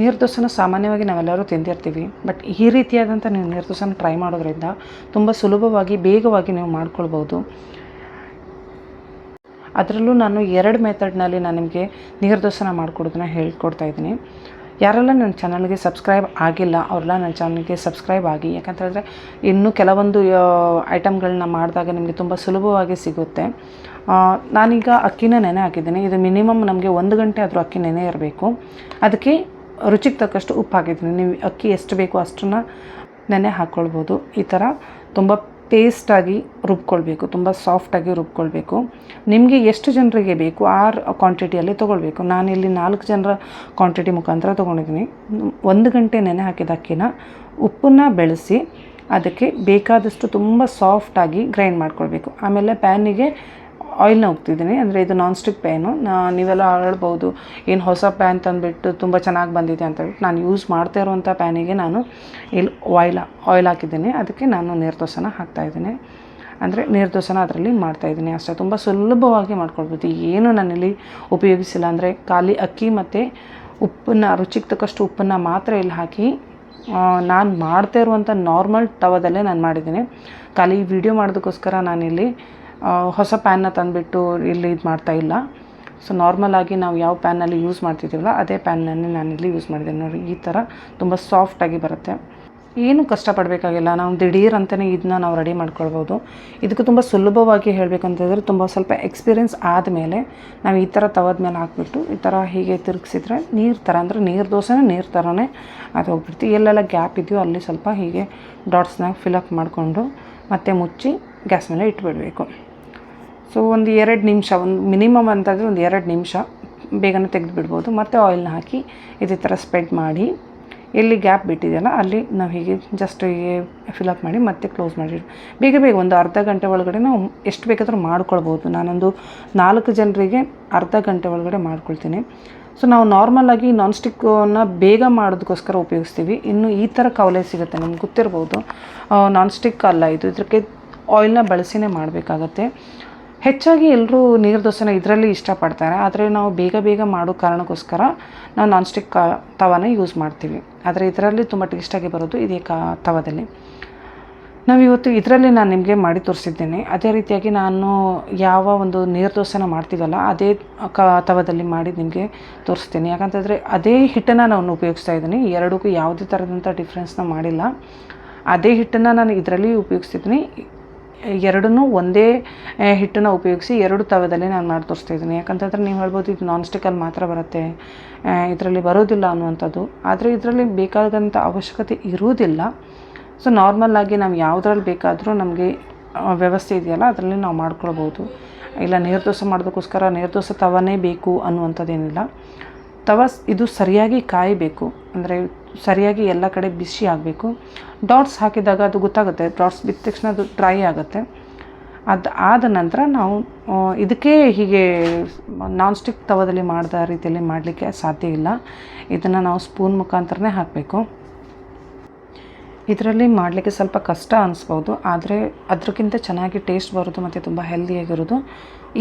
ನೀರು ಸಾಮಾನ್ಯವಾಗಿ ನಾವೆಲ್ಲರೂ ತಿಂದಿರ್ತೀವಿ. ಬಟ್ ಈ ರೀತಿಯಾದಂಥ ನೀವು ನೀರು ಟ್ರೈ ಮಾಡೋದ್ರಿಂದ ತುಂಬ ಸುಲಭವಾಗಿ ಬೇಗವಾಗಿ ನೀವು ಮಾಡ್ಕೊಳ್ಬೋದು ಅದರಲ್ಲೂ ನಾನು ಎರಡು ಮೆಥಡ್ನಲ್ಲಿ ನಾನು ನಿಮಗೆ ನೀರು ದೋಸೆನ ಮಾಡಿಕೊಡೋದನ್ನ ಹೇಳ್ಕೊಡ್ತಾ ಇದ್ದೀನಿ. ಯಾರೆಲ್ಲ ನನ್ನ ಚಾನಲ್ಗೆ ಸಬ್ಸ್ಕ್ರೈಬ್ ಆಗಿಲ್ಲ, ಅವರೆಲ್ಲ ನನ್ನ ಚಾನಲ್ಗೆ ಸಬ್ಸ್ಕ್ರೈಬ್ ಆಗಿ. ಯಾಕಂತ ಹೇಳಿದ್ರೆ ಇನ್ನೂ ಕೆಲವೊಂದು ಐಟಮ್ಗಳನ್ನ ಮಾಡಿದಾಗ ನಿಮಗೆ ತುಂಬ ಸುಲಭವಾಗಿ ಸಿಗುತ್ತೆ. ನಾನೀಗ ಅಕ್ಕಿನ ನೆನೆ ಹಾಕಿದ್ದೀನಿ. ಇದು ಮಿನಿಮಮ್ ನಮಗೆ ಒಂದು ಗಂಟೆ ಆದರೂ ಅಕ್ಕಿ ನೆನೆ ಇರಬೇಕು. ಅದಕ್ಕೆ ರುಚಿಗೆ ತಕ್ಕಷ್ಟು ಉಪ್ಪು ಹಾಕಿದ್ದೀನಿ ನೀವು ಅಕ್ಕಿ ಎಷ್ಟು ಬೇಕೋ ಅಷ್ಟನ್ನು ನೆನೆ ಹಾಕ್ಕೊಳ್ಬೋದು ಈ ಥರ ತುಂಬ ಪೇಸ್ಟಾಗಿ ರುಬ್ಕೊಳ್ಬೇಕು, ತುಂಬ ಸಾಫ್ಟಾಗಿ ರುಬ್ಕೊಳ್ಬೇಕು. ನಿಮಗೆ ಎಷ್ಟು ಜನರಿಗೆ ಬೇಕು, ಆ ಕ್ವಾಂಟಿಟಿಯಲ್ಲಿ ತೊಗೊಳ್ಬೇಕು. ನಾನಿಲ್ಲಿ ನಾಲ್ಕು ಜನರ ಕ್ವಾಂಟಿಟಿ ಮುಖಾಂತರ ತೊಗೊಂಡಿದ್ದೀನಿ. ಒಂದು ಗಂಟೆ ನೆನೆ ಹಾಕಿದ ಅಕ್ಕಿನ ಉಪ್ಪನ್ನು ಬೆಳೆಸಿ ಅದಕ್ಕೆ ಬೇಕಾದಷ್ಟು ತುಂಬ ಸಾಫ್ಟಾಗಿ ಗ್ರೈಂಡ್ ಮಾಡ್ಕೊಳ್ಬೇಕು. ಆಮೇಲೆ ಪ್ಯಾನಿಗೆ ಆಯಿಲ್ನ ಹೋಗ್ತಿದ್ದೀನಿ ಅಂದರೆ ಇದು ನಾನ್ ಸ್ಟಿಕ್ ಪ್ಯಾನು ನಾ, ನೀವೆಲ್ಲ ಹೇಳ್ಬೋದು, ಏನು ಹೊಸ ಪ್ಯಾನ್ ತಂದುಬಿಟ್ಟು ತುಂಬ ಚೆನ್ನಾಗಿ ಬಂದಿದೆ ಅಂತ ಹೇಳ್ಬಿಟ್ಟು ನಾನು ಯೂಸ್ ಮಾಡ್ತಾ ಇರುವಂಥ ಪ್ಯಾನಿಗೆ ನಾನು ಇಲ್ಲಿ ಆಯಿಲ್ ಆಯಿಲ್ ಹಾಕಿದ್ದೀನಿ. ಅದಕ್ಕೆ ನಾನು ನೀರು ದೋಸೆನ ಹಾಕ್ತಾಯಿದ್ದೀನಿ ಅಂದರೆ ನೀರು ಅದರಲ್ಲಿ ಮಾಡ್ತಾಯಿದ್ದೀನಿ ಅಷ್ಟೇ. ತುಂಬ ಸುಲಭವಾಗಿ ಮಾಡ್ಕೊಳ್ಬೋದು. ಏನು ನಾನಿಲ್ಲಿ ಉಪಯೋಗಿಸಿಲ್ಲ. ಅಂದರೆ ಖಾಲಿ ಅಕ್ಕಿ ಮತ್ತು ಉಪ್ಪನ್ನು, ರುಚಿಗೆ ತಕ್ಕಷ್ಟು ಉಪ್ಪನ್ನು ಮಾತ್ರ ಇಲ್ಲಿ ಹಾಕಿ ನಾನು ಮಾಡ್ತಾ ಇರುವಂಥ ನಾರ್ಮಲ್ ತವದಲ್ಲೇ ನಾನು ಮಾಡಿದ್ದೀನಿ. ಖಾಲಿ ವಿಡಿಯೋ ಮಾಡೋದಕ್ಕೋಸ್ಕರ ನಾನಿಲ್ಲಿ ಹೊಸ ಪ್ಯಾನ್ನ ತಂದುಬಿಟ್ಟು ಇಲ್ಲಿ ಇದು ಮಾಡ್ತಾ ಇಲ್ಲ. ಸೊ ನಾರ್ಮಲಾಗಿ ನಾವು ಯಾವ ಪ್ಯಾನಲ್ಲಿ ಯೂಸ್ ಮಾಡ್ತಿದ್ದೀವಲ್ಲ, ಅದೇ ಪ್ಯಾನ್ನನ್ನೇ ನಾನಿಲ್ಲಿ ಯೂಸ್ ಮಾಡಿದ್ದೀನಿ ನೋಡಿ, ಈ ಥರ ತುಂಬ ಸಾಫ್ಟಾಗಿ ಬರುತ್ತೆ. ಏನು ಕಷ್ಟಪಡಬೇಕಾಗಿಲ್ಲ. ನಾವು ದಿಢೀರ್ ಅಂತಲೇ ಇದನ್ನ ನಾವು ರೆಡಿ ಮಾಡ್ಕೊಳ್ಬೋದು. ಇದಕ್ಕೆ ತುಂಬ ಸುಲಭವಾಗಿ ಹೇಳಬೇಕಂತಂದರೆ ತುಂಬ ಸ್ವಲ್ಪ ಎಕ್ಸ್ಪೀರಿಯೆನ್ಸ್ ಆದಮೇಲೆ ನಾವು ಈ ಥರ ತವದ ಮೇಲೆ ಹಾಕ್ಬಿಟ್ಟು, ಈ ಥರ ಹೀಗೆ ತಿರುಗಿಸಿದ್ರೆ ನೀರು ಥರ ಅಂದರೆ ನೀರು ದೋಸೆನೇ ನೀರು ಥರನೇ ಅದು ಹೋಗ್ಬಿಡ್ತೀವಿ ಎಲ್ಲೆಲ್ಲ ಗ್ಯಾಪ್ ಇದೆಯೋ ಅಲ್ಲಿ ಸ್ವಲ್ಪ ಹೀಗೆ ಡಾಟ್ಸ್ನಾಗ ಫಿಲಪ್ ಮಾಡಿಕೊಂಡು ಮತ್ತೆ ಮುಚ್ಚಿ ಗ್ಯಾಸ್ ಮೇಲೆ ಇಟ್ಬಿಡಬೇಕು. ಸೊ ಒಂದು ಎರಡು ನಿಮಿಷ, ಒಂದು ಮಿನಿಮಮ್ ಅಂತಂದರೆ ಒಂದು ಎರಡು ನಿಮಿಷ ಬೇಗನೆ ತೆಗೆದು ಬಿಡ್ಬೋದು ಮತ್ತು ಆಯಿಲ್ನ ಹಾಕಿ ಇದೇ ಥರ ಸ್ಪ್ರೆಡ್ ಮಾಡಿ. ಎಲ್ಲಿ ಗ್ಯಾಪ್ ಬಿಟ್ಟಿದೆಯಲ್ಲ, ಅಲ್ಲಿ ನಾವು ಹೀಗೆ ಜಸ್ಟ್ ಹೀಗೆ ಫಿಲಪ್ ಮಾಡಿ ಮತ್ತೆ ಕ್ಲೋಸ್ ಮಾಡಿ ಬೇಗ ಬೇಗ ಒಂದು ಅರ್ಧ ಗಂಟೆ ಒಳಗಡೆ ನಾವು ಎಷ್ಟು ಬೇಕಾದರೂ ಮಾಡ್ಕೊಳ್ಬೋದು. ನಾನೊಂದು ನಾಲ್ಕು ಜನರಿಗೆ ಅರ್ಧ ಗಂಟೆ ಒಳಗಡೆ ಮಾಡ್ಕೊಳ್ತೀನಿ. ಸೊ ನಾವು ನಾರ್ಮಲಾಗಿ ನಾನ್ ಸ್ಟಿಕ್ಕನ್ನು ಬೇಗ ಮಾಡೋದಕ್ಕೋಸ್ಕರ ಉಪಯೋಗಿಸ್ತೀವಿ. ಇನ್ನು ಈ ಥರ ಕವಲೆ ಸಿಗುತ್ತೆ, ನಮ್ಗೆ ಗೊತ್ತಿರ್ಬೋದು. ನಾನ್ ಸ್ಟಿಕ್ ಅಲ್ಲ ಇದು. ಇದಕ್ಕೆ ಆಯಿಲ್ನ ಬಳಸಿನೇ ಮಾಡಬೇಕಾಗತ್ತೆ. ಹೆಚ್ಚಾಗಿ ಎಲ್ಲರೂ ನೀರು ದೋಸೆನ ಇದರಲ್ಲಿ ಇಷ್ಟಪಡ್ತಾರೆ. ಆದರೆ ನಾವು ಬೇಗ ಬೇಗ ಮಾಡೋ ಕಾರಣಕ್ಕೋಸ್ಕರ ನಾವು ನಾನ್ ಸ್ಟಿಕ್ ತವಾನ ಯೂಸ್ ಮಾಡ್ತೀವಿ. ಆದರೆ ಇದರಲ್ಲಿ ತುಂಬ ಟೇಸ್ಟಾಗಿ ಬರೋದು ಇದೇ ಕಾ ತವದಲ್ಲಿ. ನಾವು ಇವತ್ತು ಇದರಲ್ಲಿ ನಾನು ನಿಮಗೆ ಮಾಡಿ ತೋರಿಸಿದ್ದೇನೆ. ಅದೇ ರೀತಿಯಾಗಿ ನಾನು ಯಾವ ಒಂದು ನೀರು ದೋಸೆನ ಮಾಡ್ತೀವಲ್ಲ, ಅದೇ ಕ ತವದಲ್ಲಿ ಮಾಡಿ ನಿಮಗೆ ತೋರಿಸ್ತೀನಿ. ಯಾಕಂತಂದರೆ ಅದೇ ಹಿಟ್ಟನ್ನು ನಾನು ಉಪಯೋಗಿಸ್ತಾ ಇದ್ದೀನಿ. ಎರಡಕ್ಕೂ ಯಾವುದೇ ಥರದಂಥ ಡಿಫ್ರೆನ್ಸ್ನ ಮಾಡಿಲ್ಲ. ಅದೇ ಹಿಟ್ಟನ್ನು ನಾನು ಇದರಲ್ಲಿ ಉಪಯೋಗಿಸ್ತಿದ್ದೀನಿ. ಎರಡನ್ನೂ ಒಂದೇ ಹಿಟ್ಟನ್ನು ಉಪಯೋಗಿಸಿ ಎರಡು ತವದಲ್ಲಿ ನಾನು ಮಾಡಿ ತೋರಿಸ್ತಾ ಇದ್ದೀನಿ. ಯಾಕಂತಂದರೆ ನೀವು ಹೇಳ್ಬೋದು ಇದು ನಾನ್ ಸ್ಟಿಕ್ಕಲ್ಲಿ ಮಾತ್ರ ಬರುತ್ತೆ. ಇದರಲ್ಲಿ ಬರೋದಿಲ್ಲ ಅನ್ನುವಂಥದ್ದು. ಆದರೆ ಇದರಲ್ಲಿ ಬೇಕಾದಂಥ ಅವಶ್ಯಕತೆ ಇರುವುದಿಲ್ಲ. ಸೊ ನಾರ್ಮಲ್ಲಾಗಿ ನಾವು ಯಾವುದ್ರಲ್ಲಿ ಬೇಕಾದರೂ ನಮಗೆ ವ್ಯವಸ್ಥೆ ಇದೆಯಲ್ಲ, ಅದರಲ್ಲಿ ನಾವು ಮಾಡ್ಕೊಳ್ಬೋದು. ಇಲ್ಲ, ನೀರು ದೋಸೆ ಮಾಡೋದಕ್ಕೋಸ್ಕರ ನೀರು ದೋಸೆ ತವನೇ ಬೇಕು ಅನ್ನುವಂಥದ್ದೇನಿಲ್ಲ. ತವ ಇದು ಸರಿಯಾಗಿ ಕಾಯಬೇಕು. ಅಂದರೆ ಸರಿಯಾಗಿ ಎಲ್ಲ ಕಡೆ ಬಿಸಿ ಆಗಬೇಕು. ಡಾಟ್ಸ್ ಹಾಕಿದಾಗ ಅದು ಗೊತ್ತಾಗುತ್ತೆ. ಡಾಟ್ಸ್ ಬಿದ್ದ ತಕ್ಷಣ ಅದು ಡ್ರೈ ಆಗುತ್ತೆ. ಅದು ಆದ ನಂತರ ನಾವು ಇದಕ್ಕೆ ಹೀಗೆ ನಾನ್ ಸ್ಟಿಕ್ ತವದಲ್ಲಿ ಮಾಡಿದ ರೀತಿಯಲ್ಲಿ ಮಾಡಲಿಕ್ಕೆ ಸಾಧ್ಯ ಇಲ್ಲ. ಇದನ್ನು ನಾವು ಸ್ಪೂನ್ ಮುಖಾಂತರನೇ ಹಾಕಬೇಕು. ಇದರಲ್ಲಿ ಮಾಡಲಿಕ್ಕೆ ಸ್ವಲ್ಪ ಕಷ್ಟ ಅನಿಸ್ಬೋದು, ಆದರೆ ಅದಕ್ಕಿಂತ ಚೆನ್ನಾಗಿ ಟೇಸ್ಟ್ ಬರೋದು ಮತ್ತು ತುಂಬ ಹೆಲ್ದಿಯಾಗಿರೋದು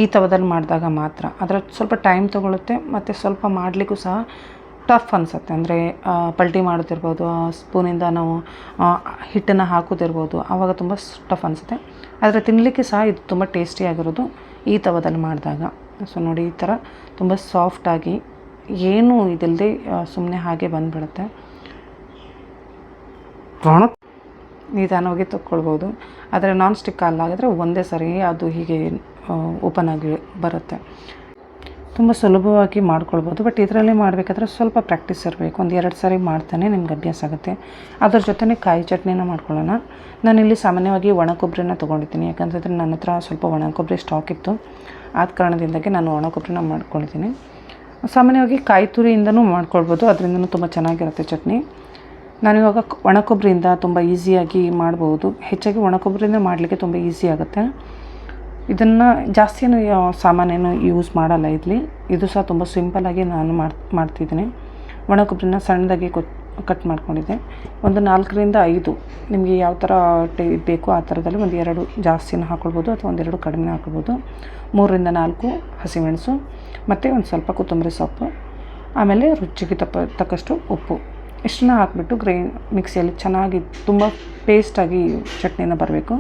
ಈ ತವದಲ್ಲಿ ಮಾಡಿದಾಗ ಮಾತ್ರ. ಅದರ ಸ್ವಲ್ಪ ಟೈಮ್ ತೊಗೊಳುತ್ತೆ, ಮತ್ತು ಸ್ವಲ್ಪ ಮಾಡಲಿಕ್ಕೂ ಸಹ ಟಫ್ ಅನಿಸುತ್ತೆ. ಅಂದರೆ ಪಲ್ಟಿ ಮಾಡೋದಿರ್ಬೋದು ಸ್ಪೂನಿಂದ ನಾವು ಹಿಟ್ಟನ್ನು ಹಾಕೋದಿರ್ಬೋದು ಆವಾಗ ತುಂಬ ಟಫ್ ಅನಿಸುತ್ತೆ. ಆದರೆ ತಿನ್ನಲಿಕ್ಕೆ ಸಹ ಇದು ತುಂಬ ಟೇಸ್ಟಿಯಾಗಿರೋದು ಈ ತವದಲ್ಲಿ ಮಾಡಿದಾಗ. ಸೊ ನೋಡಿ, ಈ ಥರ ತುಂಬ ಸಾಫ್ಟಾಗಿ ಏನೂ ಇದಿಲ್ಲದೆ ಸುಮ್ಮನೆ ಹಾಗೆ ಬಂದುಬಿಡುತ್ತೆ. ನಿಧಾನವಾಗಿ ತಕ್ಕೊಳ್ಬೋದು. ಆದರೆ ನಾನ್ ಸ್ಟಿಕ್ ಅಲ್ಲಾಗಿದ್ರೆ ಒಂದೇ ಸರಿ ಅದು ಹೀಗೆ ಓಪನ್ ಆಗಿ ಬರುತ್ತೆ. ತುಂಬ ಸುಲಭವಾಗಿ ಮಾಡ್ಕೊಳ್ಬೋದು. ಬಟ್ ಇದರಲ್ಲಿ ಮಾಡಬೇಕಾದ್ರೆ ಸ್ವಲ್ಪ ಪ್ರಾಕ್ಟೀಸ್ ಇರಬೇಕು. ಒಂದು ಎರಡು ಸಾರಿ ಮಾಡ್ತಾನೆ ನಿಮ್ಗೆ ಅಭ್ಯಾಸ ಆಗುತ್ತೆ. ಅದ್ರ ಜೊತೆನೆ ಕಾಯಿ ಚಟ್ನಿನ ಮಾಡ್ಕೊಳ್ಳೋಣ. ನಾನಿಲ್ಲಿ ಸಾಮಾನ್ಯವಾಗಿ ಒಣ ಕೊಬ್ಬರಿನ ತೊಗೊಂಡಿದ್ದೀನಿ. ಯಾಕಂತಂದರೆ ನನ್ನ ಹತ್ರ ಸ್ವಲ್ಪ ಒಣ ಕೊಬ್ಬರಿ ಸ್ಟಾಕ್ ಇತ್ತು. ಆದ ಕಾರಣದಿಂದಾಗಿ ನಾನು ಒಣ ಕೊಬ್ಬರಿನ ಮಾಡ್ಕೊಂಡಿದ್ದೀನಿ ಸಾಮಾನ್ಯವಾಗಿ ಕಾಯಿ ತುರಿಯಿಂದನೂ ಮಾಡ್ಕೊಳ್ಬೋದು. ಅದರಿಂದನೂ ತುಂಬ ಚೆನ್ನಾಗಿರುತ್ತೆ ಚಟ್ನಿ. ನಾನಿವಾಗ ಒಣ ಕೊಬ್ಬರಿಯಿಂದ ತುಂಬ ಈಸಿಯಾಗಿ ಮಾಡ್ಬೋದು. ಹೆಚ್ಚಾಗಿ ಒಣ ಕೊಬ್ಬರಿಯಿಂದ ಮಾಡಲಿಕ್ಕೆ ತುಂಬ ಈಸಿ ಆಗುತ್ತೆ. ಇದನ್ನು ಜಾಸ್ತಿ ಏನು ಯೂಸ್ ಮಾಡಲ್ಲ ಇಲ್ಲಿ. ಇದು ಸಹ ತುಂಬ ಸಿಂಪಲ್ಲಾಗಿ ನಾನು ಮಾಡಿ, ಮಾಡ್ತಿದ್ದೀನಿ. ಒಣ ಕೊಬ್ಬರಿನ ಸಣ್ಣದಾಗಿ ಕೊತ್ ಕಟ್ ಮಾಡ್ಕೊಂಡಿದ್ದೆ. ಒಂದು ನಾಲ್ಕರಿಂದ ಐದು. ನಿಮಗೆ ಯಾವ ಥರ ಟೈ, ಬೇಕು ಆ ಥರದಲ್ಲಿ ಒಂದು ಎರಡು ಜಾಸ್ತಿನ ಹಾಕ್ಕೊಳ್ಬೋದು ಅಥವಾ ಒಂದೆರಡು ಕಡಿಮೆ ಹಾಕ್ಕೊಳ್ಬೋದು ಮೂರರಿಂದ ನಾಲ್ಕು ಹಸಿಮೆಣಸು. ಮತ್ತು ಒಂದು ಸ್ವಲ್ಪ ಕೊತ್ತಂಬರಿ ಸೊಪ್ಪು. ಆಮೇಲೆ ರುಚಿಗೆ ತಪ್ಪ, ತಕ್ಕಷ್ಟು ಉಪ್ಪು. ಇಷ್ಟನ್ನ ಹಾಕಿಬಿಟ್ಟು ಗ್ರೈ ಮಿಕ್ಸಿಯಲ್ಲಿ ಚೆನ್ನಾಗಿ ತುಂಬ ಪೇಸ್ಟಾಗಿ ಚಟ್ನಿನ ಬರಬೇಕು.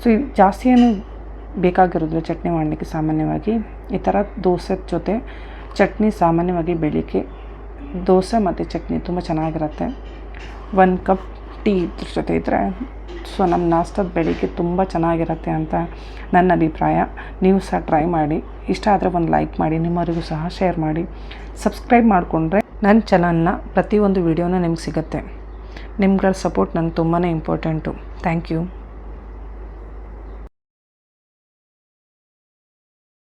ಸೊ, ಇದು ಜಾಸ್ತಿ ಏನು ಬೇಕಾಗಿರೋದಿಲ್ಲ ಚಟ್ನಿ ಮಾಡಲಿಕ್ಕೆ ಸಾಮಾನ್ಯವಾಗಿ. ಈ ಥರ ದೋಸೆ ಜೊತೆ ಚಟ್ನಿ ಸಾಮಾನ್ಯವಾಗಿ ಬೆಳಿಗ್ಗೆ ದೋಸೆ ಮತ್ತು ಚಟ್ನಿ ತುಂಬ ಚೆನ್ನಾಗಿರುತ್ತೆ. ಒಂದು ಕಪ್ ಟೀ ಇದ್ರ ಜೊತೆ ಇದ್ದರೆ ಸೊ, ನಮ್ಮ ನಾಷ್ಟದ ಬೆಳಿಗ್ಗೆ ತುಂಬ ಚೆನ್ನಾಗಿರುತ್ತೆ ಅಂತ ನನ್ನ ಅಭಿಪ್ರಾಯ. ನೀವು ಸಹ ಟ್ರೈ ಮಾಡಿ. ಇಷ್ಟ ಆದರೆ ಒಂದು ಲೈಕ್ ಮಾಡಿ, ನಿಮ್ಮವರಿಗೂ ಸಹ ಶೇರ್ ಮಾಡಿ. ಸಬ್ಸ್ಕ್ರೈಬ್ ಮಾಡಿಕೊಂಡ್ರೆ ನನ್ನ ಚಾನಲ್ನ ಪ್ರತಿಯೊಂದು ವೀಡಿಯೋನೂ ನಿಮ್ಗೆ ಸಿಗುತ್ತೆ. ನಿಮ್ಗಳ ಸಪೋರ್ಟ್ ನನಗೆ ತುಂಬಾ ಇಂಪಾರ್ಟೆಂಟು ಥ್ಯಾಂಕ್ ಯು